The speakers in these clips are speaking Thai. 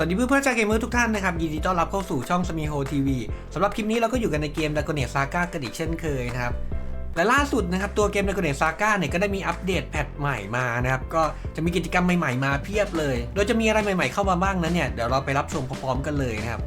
สวัสดีเพื่อนเพื่อนชาวเกมเมอร์ทุกท่านนะครับยินดีต้อนรับเข้าสู่ช่องสมีโฮทีวีสำหรับคลิปนี้เราก็อยู่กันในเกมดากเน z ซาก้ากันอีกเช่นเคยนะครับและล่าสุดนะครับตัวเกมดากเน z ซาก้าเนี่ยก็ได้มีอัปเดตแพทใหม่มานะครับก็จะมีกิจกรรมใหม่ๆมาเพียบเลย โดยจะมีอะไรใหม่ ๆเข้ามาบ้างนั้นเนี่ยเดี๋ยวเราไปรับชมพร้อมๆกันเลยนะครับ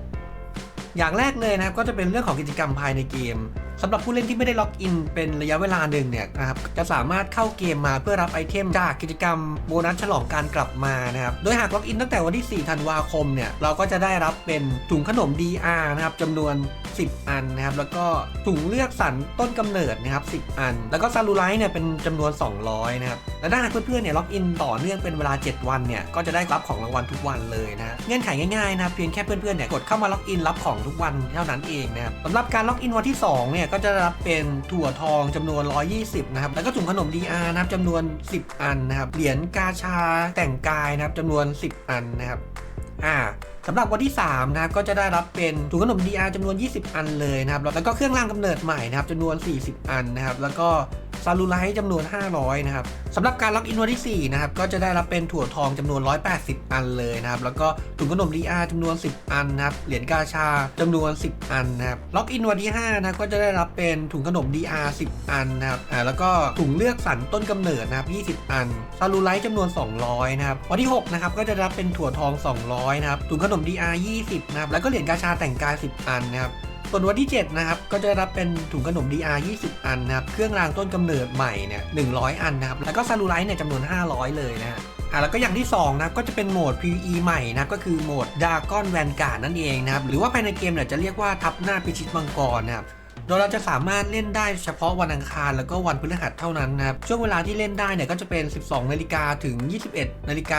อย่างแรกเลยนะครับก็จะเป็นเรื่องของกิจกรรมภายในเกม สำหรับผู้เล่นที่ไม่ได้ล็อกอินเป็นระยะเวลาหนึ่งเนี่ยนะครับจะสามารถเข้าเกมมาเพื่อรับไอเทมจากกิจกรรมโบนัสฉลองการกลับมานะครับโดยหากล็อกอินตั้งแต่วันที่ 4 ธันวาคมเนี่ยเราก็จะได้รับเป็นถุงขนม DR นะครับจำนวน 10 อันนะครับแล้วก็ถุงเลือกสรรต้นกำเนิดนะครับ 10 อัน แล้วก็ซาลูไลท์เนี่ยเป็นจำนวน 200 นะครับและถ้าหากเพื่อนๆเนี่ยล็อกอินต่อเนื่องเป็นเวลา 7 วันเนี่ยก็จะได้รับของรางวัลทุกวันเลยนะเงื่อนไขง่ายๆนะเพียงแค่เพื่อนๆเนี่ยกดเข้ามาล็อกอินรับของทุกวันเท่านั้นเองนะครับสำหรับการล็อกอินวันที่2เนี่ยก็จะรับเป็นถั่วทองจำนวน 120 นะครับ แล้วก็ถุงขนม DR นะครับจำนวน 10 อันนะครับ เหรียญกาชาแต่งกายนะครับจำนวน 10 อันนะครับ อ่าสำหรับวันที่ 3 นะครับ ก็จะได้รับเป็นถุงขนม DR จำนวน 20 อันเลยนะครับ แล้วก็เครื่องรางกำเนิดใหม่นะครับจำนวน 40 อันนะครับ แล้วก็ ซาลูไลท์จำนวน 500 นะครับสำหรับการล็อกอินวันที่ 4 นะครับ ก็จะได้รับเป็นถั่วทองจำนวน 180 อันเลยนะครับ แล้วก็ถุงขนม DR จำนวน 10 อันนะครับ เหรียญกาชาจำนวน 10 อันนะครับ ล็อกอินวันที่ 5 นะก็จะได้รับเป็นถุงขนม DR 10 อันนะครับ อ่า แล้วก็ถุงเลือกสรรต้นกำเนิดนะครับ 20 อัน ซาลูไลท์จำนวน 200 นะครับ วันที่ 6 นะครับ ก็จะรับเป็นถั่วทอง 200 นะครับ ถุงขนม DR 20 นะครับ แล้วก็เหรียญกาชาแต่งกาย 10 อันนะครับ ส่วนวันที่ 7 นะครับ ก็จะรับเป็นถุงขนม DR 20 อันนะครับ เครื่องรางต้นกำเนิดใหม่เนี่ย100 อันนะครับ แล้วก็ซาลูไลท์เนี่ยจำนวน 500 เลยนะฮะอะแล้วก็อย่างที่ 2 นะครับ ก็จะเป็นโหมด PVE ใหม่นะก็คือโหมดดากอนแวนการ์ดนั่นเองนะครับ หรือว่าภายในเกมเนี่ยจะเรียกว่าทับหน้าพิชิตมังกรนะครับ โดยเราจะสามารถเล่นได้เฉพาะวันอังคารแล้วก็วันพฤหัสเท่านั้นนะครับช่วงเวลาที่เล่นได้เนี่ยก็จะเป็น 12นาฬิกาถึง 21นาฬิก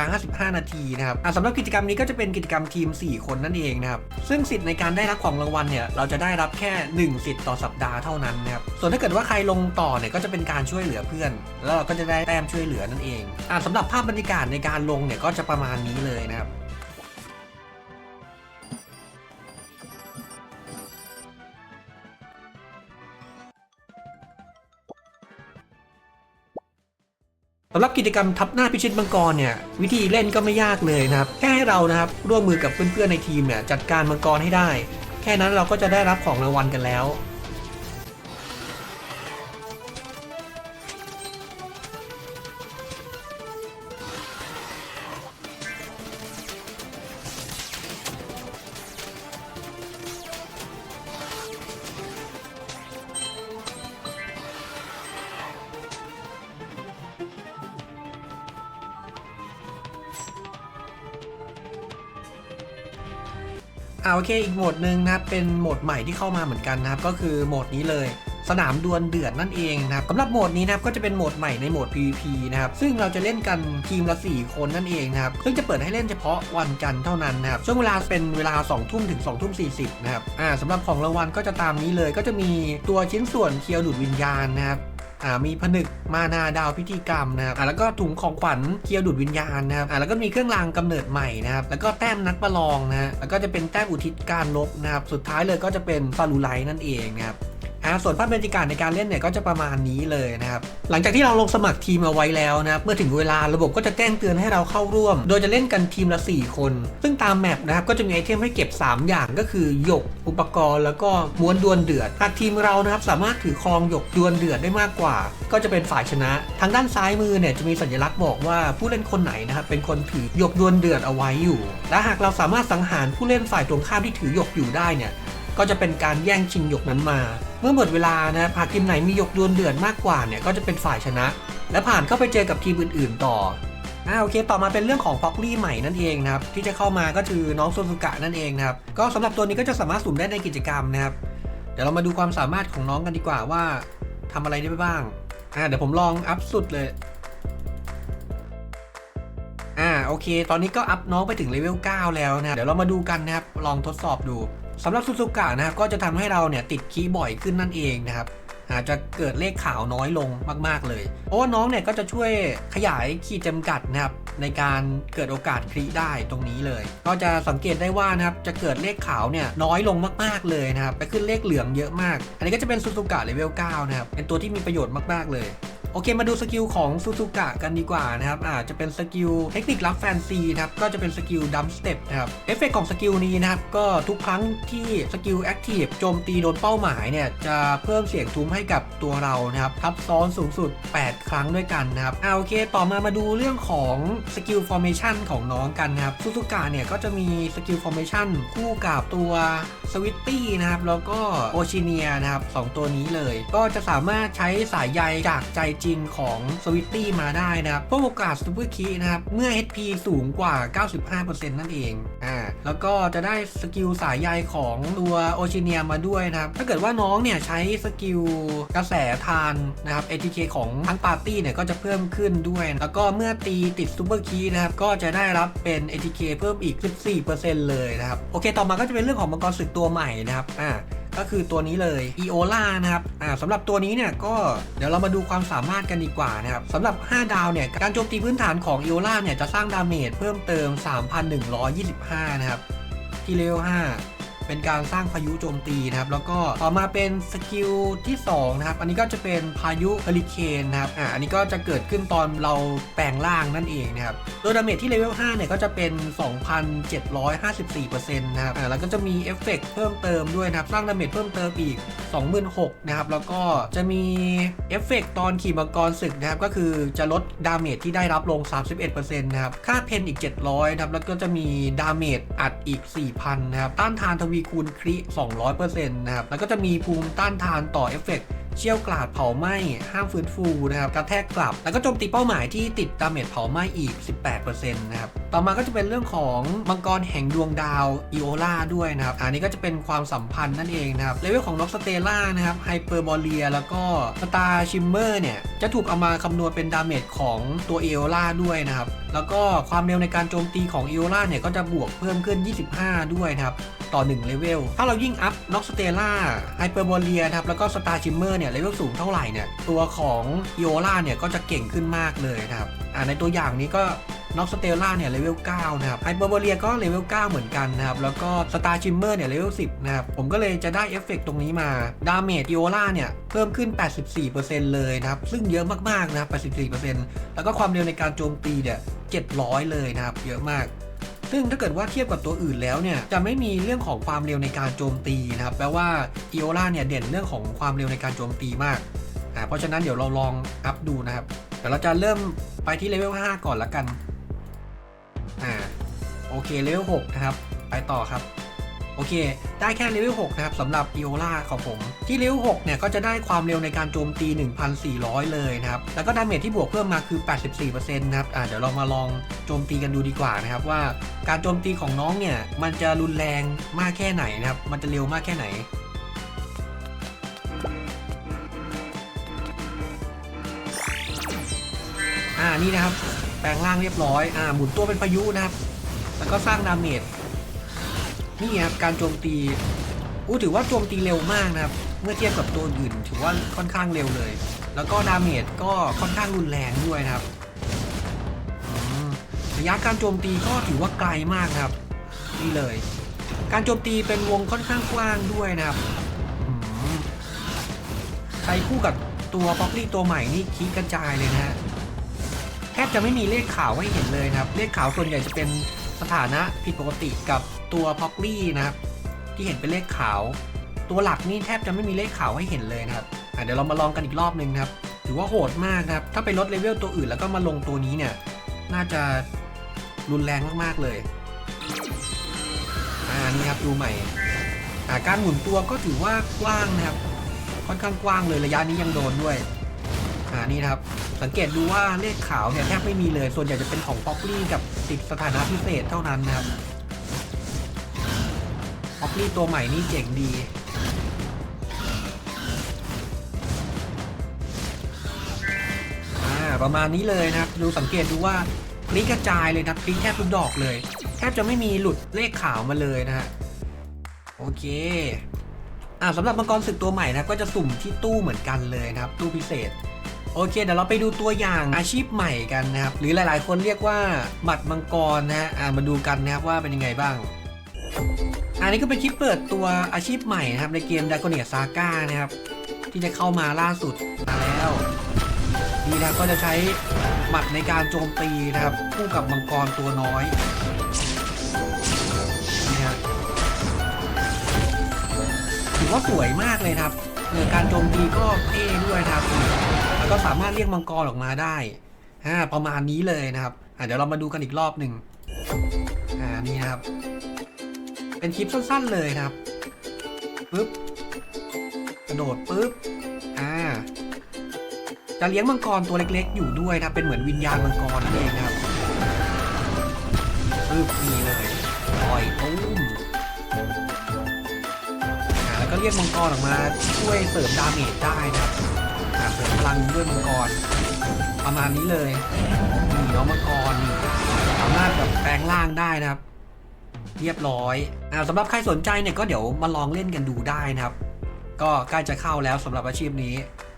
า55 นาทีนะครับสำหรับกิจกรรมนี้ก็จะเป็นกิจกรรมทีม 4 คนนั่นเองนะครับซึ่งสิทธิ์ในการได้รับของรางวัลเนี่ยเราจะได้รับแค่ 1 สิทธิ์ต่อสัปดาห์เท่านั้นนะครับส่วนถ้าเกิดว่าใครลงต่อเนี่ยก็จะเป็นการช่วยเหลือเพื่อน แล้วเราก็จะได้แต้มช่วยเหลือนั่นเองอะสำหรับภาพบรรยากาศในการลงเนี่ยก็จะประมาณนี้เลยนะครับ สำหรับกิจกรรมทับหน้าพิชิตมังกรเนี่ยวิธีเล่นก็ไม่ยากเลยนะครับแค่ให้เรานะครับร่วมมือกับเพื่อนๆในทีมเนี่ยจัดการมังกรให้ได้ แค่นั้นเราก็จะได้รับของรางวัลกันแล้ว อ่าโอเคอีกโหมดหนึ่งนะครับเป็นโหมดใหม่ที่เข้ามาเหมือนกันนะครับก็คือโหมดนี้เลยสนามดวลเดือดนั่นเองนะครับสำหรับโหมดนี้นะครับก็จะเป็นโหมดใหม่ในโหมด PVP นะครับซึ่งเราจะเล่นกันทีมละ 4 คนนั่นเองนะครับซึ่งจะเปิดให้เล่นเฉพาะวันจันทร์เท่านั้นนะครับช่วงเวลาเป็นเวลา 2 ทุ่มถึง 2 ทุ่ม 40 นะครับอ่าสำหรับของรางวัลก็จะตามนี้เลยก็จะมีตัวชิ้นส่วนเคียวดูดวิญญาณนะครับ อ่ามีผนึกมานาดาวพิธีกรรมนะครับอ่าแล้วก็ถุงของขวัญเคียวดูดวิญญาณนะครับอ่าแล้วก็มีเครื่องรางกำเนิดใหม่นะครับแล้วก็แต้มนัดประลองนะฮะแล้วก็จะเป็นแต้มอุทิศการลบนะครับสุดท้ายเลยก็จะเป็นฟารูไลท์นั่นเองนะครับ อ่าส่วนภาพบรรยากาศในการเล่นเนี่ยก็จะประมาณนี้เลยนะครับ หลังจากที่เราลงสมัครทีมเอาไว้แล้วนะครับเมื่อถึงเวลาระบบก็จะแจ้งเตือนให้เราเข้าร่วม โดยจะเล่นกันทีมละ 4 คน ซึ่งตามแมปนะครับก็จะมีไอเทมให้เก็บ 3 อย่างก็คือหยก อุปกรณ์ แล้วก็ม้วนดวลเดือดหากทีมเรานะครับสามารถถือครองหยกดวลเดือดได้มากกว่า ก็จะเป็นฝ่ายชนะ ทางด้านซ้ายมือเนี่ยจะมีสัญลักษณ์บอกว่าผู้เล่นคนไหนนะครับเป็นคนถือหยกดวลเดือดเอาไว้อยู่ และหากเราสามารถสังหารผู้เล่นฝ่ายตรงข้ามที่ถือหยกอยู่ได้เนี่ยก็จะเป็นการแย่งชิงหยกนั้นมา เมื่อหมดเวลานะครับหากทีมไหนมีหยกดวลเดือดมากกว่าเนี่ยก็จะเป็นฝ่ายชนะ และผ่านเข้าไปเจอกับทีมอื่น ๆ ต่ออ่าโอเค ต่อมาเป็นเรื่องของพ็อกลี่ใหม่นั่นเองนะครับที่จะเข้ามาก็คือน้องโซซุกะนั่นเองนะครับก็สำหรับตัวนี้ก็จะสามารถสุ่มได้ในกิจกรรมนะครับเดี๋ยวเรามาดูความสามารถของน้องกันดีกว่าว่าทำอะไรได้บ้างอ่าเดี๋ยวผมลองอัพสุดเลยอ่าโอเค ตอนนี้ก็อัพน้องไปถึงเลเวล9แล้วนะเดี๋ยวเรามาดูกันนะครับลองทดสอบดู สำหรับซูซูกะนะครับก็จะทำให้เราเนี่ยติดคีย์บ่อยขึ้นนั่นเองนะครับอาจจะเกิดเลขขาวน้อยลงมาก ๆ เลย เพราะว่าน้องเนี่ยก็จะช่วยขยายขีดจำกัดนะครับในการเกิดโอกาสคริได้ตรงนี้เลย ก็จะสังเกตได้ว่านะครับจะเกิดเลขขาวเนี่ยน้อยลงมาก ๆ เลยนะครับไปขึ้นเลขเหลืองเยอะมาก อันนี้ก็จะเป็นซูซูกะเลเวล9นะครับเป็นตัวที่มีประโยชน์มาก ๆ เลย โอเคมาดูสกิลของซูซูกะกันดีกว่านะครับอาจจะเป็นสกิลเทคนิครับแฟนซีนะครับก็จะเป็นสกิลดัมสเต็ปนะครับเอฟเฟกของสกิลนี้นะครับก็ทุกครั้งที่สกิลแอคทีฟโจมตีโดนเป้าหมายเนี่ยจะเพิ่มเสียงทุ้มให้กับตัวเรานะครับทับซ้อนสูงสุด 8 ครั้งด้วยกันนะครับอ่าโอเค ต่อมามาดูเรื่องของสกิลฟอร์เมชันของน้องกันนะครับซูซูกะเนี่ยก็จะมีสกิลฟอร์เมชันคู่กับตัวสวิตตี้นะครับแล้วก็โอชิเนียนะครับสองตัวนี้เลย ก็จะสามารถใช้สายใยจากใจจริงของสวิตตี้มาได้นะครับเพิ่มโอกาสซูเปอร์คีนะครับ เมื่อ HP สูงกว่า 95%นั่นเองอ่าแล้วก็จะได้สกิลสายใยของตัวโอชิเนียมาด้วยนะครับ ถ้าเกิดว่าน้องเนี่ยใช้สกิลกระแสทานนะครับ ATK ของทั้งปาร์ตี้เนี่ยก็จะเพิ่มขึ้นด้วย แล้วก็เมื่อตีติดซูเปอร์คีนะครับ ก็จะได้รับเป็น ATK เพิ่มอีก 14%เลยนะครับ โอเค ต่อมาก็จะเป็นเรื่องของมังกรศึกตัวใหม่นะครับอ่า ก็คือตัวนี้เลย EOLA นะครับอ่าสำหรับตัวนี้เนี่ยก็เดี๋ยวเรามาดูความสามารถกันดีกว่านะครับสำหรับ 5 ดาวเนี่ยการโจมตีพื้นฐานของ EOLA เนี่ยจะสร้างดาเมจเพิ่มเติม 3,125 นะครับที่เลเวล5 เป็นการสร้างพายุโจมตีนะครับแล้วก็ต่อมาเป็นสกิลที่2นะครับอันนี้ก็จะเป็นพายุเฮอริเคนนะครับอ่าอันนี้ก็จะเกิดขึ้นตอนเราแปลงร่างนั่นเองนะครับโดยดาเมจที่เลเวล5เนี่ยก็จะเป็น 2,754%นะครับอ่าแล้วก็จะมีเอฟเฟกต์เพิ่มเติมด้วยนะครับสร้างดาเมจเพิ่มเติมอีก 26,000นะครับแล้วก็จะมีเอฟเฟกต์ตอนขี่มังกรศึกนะครับก็คือจะลดดาเมจที่ได้รับลง 31%นะครับค่าเพนอีก 700นะครับแล้วก็จะมีดาเมจอัดอีก 4,000นะครับต้านทานทวีคูณคริ200%นะครับ แล้วก็จะมีภูมิต้านทานต่อเอฟเฟกต์ เชี่ยวกราดเผาไหม้ห้ามฟื้นฟูนะครับกระแทกกลับ แล้วก็โจมตีเป้าหมายที่ติดดาเมจเผาไหม้อีก 18%นะครับต่อมาก็จะเป็นเรื่องของมังกรแห่งดวงดาวอีโอลาด้วยนะครับอันนี้ก็จะเป็นความสัมพันธ์นั่นเองนะครับเลเวลของน็อกสเตล่านะครับไฮเปอร์บอลเลียแล้วก็สตาร์ชิมเมอร์เนี่ยจะถูกเอามาคำนวณเป็นดาเมจของตัวอีโอลาด้วยนะครับแล้วก็ความเร็วในการโจมตีของอีโอลาเนี่ยก็จะบวกเพิ่มขึ้น 25 ด้วยนะครับต่อ1เลเวลถ้าเรายิ่งอัพน็อกสเตล่าไฮเปอร์บอลเลียนะครับแล้วก็สตาร์ชิมเมอร์เนี่ยเลเวลสูงเท่าไหร่เนี่ยตัวของอีโอล่าเนี่ยก็จะเก่งขึ้นมากเลยนะครับอ่าในตัวอย่างนี้ก็น็อกสเตลล่าเนี่ยเลเวล9นะครับไฮเปอร์บเลียก็เลเวล9เหมือนกันนะครับ แล้วก็สตาร์ชิมเมอร์เนี่ยเลเวล10 นะครับ ผมก็เลยจะได้เอฟเฟกต์ตรงนี้มา ดาเมจโอล่าเนี่ย เพิ่มขึ้น 84%เลยนะครับ ซึ่งเยอะมาก ๆ นะครับ 84%แล้วก็ความเร็วในการโจมตีเนี่ย 700 เลยนะครับ เยอะมาก ซึ่งถ้าเกิดว่าเทียบกับตัวอื่นแล้วเนี่ยจะไม่มีเรื่องของความเร็วในการโจมตีนะครับแปลว่าอีโอล่าเนี่ยเด่นเรื่องของความเร็วในการโจมตีมากอ่าเพราะฉะนั้นเดี๋ยวเราลองอัพดูนะครับเดี๋ยวเราจะเริ่มไปที่เลเวล5ก่อนละกันอ่าโอเคเลเวล6นะครับ ไปต่อครับ โอเค ได้แค่เลเวล6นะครับสำหรับอีโอล่าของผม ที่เลเวล6เนี่ยก็จะได้ความเร็วในการโจมตี 1,400 เลยนะครับ แล้วก็ดาเมจที่บวกเพิ่มมาคือ 84%นะครับอ่าเดี๋ยวเรามาลองโจมตีกันดูดีกว่านะครับว่าการโจมตีของน้องเนี่ยมันจะรุนแรงมากแค่ไหนนะครับ มันจะเร็วมากแค่ไหนอ่านี่นะครับแปลงร่างเรียบร้อยอ่าหมุนตัวเป็นพายุนะครับ แล้วก็สร้างดาเมจ นี่ครับการโจมตีอู้ถือว่าโจมตีเร็วมากนะครับ เมื่อเทียบกับตัวอื่นถือว่าค่อนข้างเร็วเลย แล้วก็ดาเมจก็ค่อนข้างรุนแรงด้วยนะครับระยะการโจมตีก็ถือว่าไกลมากครับ นี่เลย การโจมตีเป็นวงค่อนข้างกว้างด้วยนะครับใช้คู่กับตัวพ็อกลี่ตัวใหม่นี่คีกระจายเลยนะฮะแทบจะไม่มีเลขขาวให้เห็นเลยนะครับ เลขขาวส่วนใหญ่จะเป็นสถานะผิดปกติกับ ตัวพ็อกลี่นะครับ ที่เห็นเป็นเลขขาว ตัวหลักนี่แทบจะไม่มีเลขขาวให้เห็นเลยนะครับเดี๋ยวเรามาลองกันอีกรอบหนึ่งครับ ถือว่าโหดมากครับ ถ้าไปลดเลเวลตัวอื่นแล้วก็มาลงตัวนี้เนี่ย น่าจะรุนแรงมากๆเลยอ่านี่ครับดูใหม่อ่าการหมุนตัวก็ถือว่ากว้างนะครับ ค่อนข้างกว้างเลยระยะนี้ยังโดนด้วยอ่านี่นครับ สังเกตดูว่าเลขขาวเนี่ยแทบไม่มีเลย ส่วนใหญ่จะเป็นของป๊อปลี่กับติดสถานะพิเศษเท่านั้นนะครับ ป๊อปลี่ตัวใหม่นี่เจ๋งดีอ่าประมาณนี้เลยนะครับ ดูสังเกตดูว่าคลิกกระจายเลยนะครับคลิกแทบทุกดอกเลย แทบจะไม่มีหลุดเลขขาวมาเลยนะฮะ โอเค อ่าสำหรับมังกรศึกตัวใหม่นะก็จะสุ่มที่ตู้เหมือนกันเลยนะครับ ตู้พิเศษโอเคเดี๋ยวเราไปดูตัวอย่างอาชีพใหม่กันนะครับ หรือหลายๆ คนเรียกว่าหมัดมังกรนะฮะอ่ามาดูกันนะครับว่าเป็นยังไงบ้าง อันนี้ก็เป็นคลิปเปิดตัวอาชีพใหม่นะครับ ในเกม d r a g o n i a Saga นะครับ ที่จะเข้ามาล่าสุดมาแล้วนี่นะครับก็จะใช้หมัดในการโจมตีนะครับ คู่กับมังกรตัวน้อยนี่ฮะถือว่าสวยมากเลยครับเรื่อการโจมตีก็เท่ด้วยนะครับแล้วก็สามารถเรียกมังกรออกมาได้ประมาณนี้เลยนะครับเดี๋ยวเรามาดูกันอีกรอบหนึ่งอ่านี่นะครับ เป็นคลิปสั้นๆเลยนะครับปึ๊บกระโดดปึ๊บอ่าจะเลี้ยงมังกรตัวเล็กๆ อยู่ด้วยนะเป็นเหมือนวิญญาณมังกรนั่นเองครับปึ๊บนี่เลยปล่อยตุ้มแล้วก็เรียกมังกรออกมาช่วยเสริมดาเมจได้นะครับเสริมพลังด้วยมังกร ประมาณนี้เลยนี่น้องมังกรสามารถแบบแปลงร่างได้นะครับ เรียบร้อยอ่าสำหรับใครสนใจเนี่ยก็เดี๋ยวมาลองเล่นกันดูได้นะครับ ก็ใกล้จะเข้าแล้วสำหรับอาชีพนี้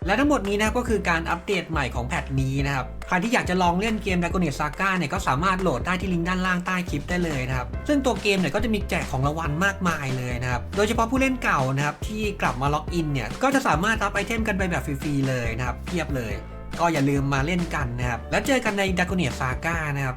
และทั้งหมดนี้นะครับก็คือการอัปเดตใหม่ของแพทนี้นะครับใครที่อยากจะลองเล่นเกม Dragon Age Saga เนี่ยก็สามารถโหลดได้ที่ลิงก์ด้านล่างใต้คลิปได้เลยนะครับ ซึ่งตัวเกมเนี่ยก็จะมีแจกของรางวัลมากมายเลยนะครับ โดยเฉพาะผู้เล่นเก่านะครับที่กลับมาล็อกอินเนี่ยก็จะสามารถรับไอเทมกันไปแบบฟรีๆเลยนะครับเพียบเลย ก็อย่าลืมมาเล่นกันนะครับแล้วเจอกันใน Dragon Age Saga นะครับ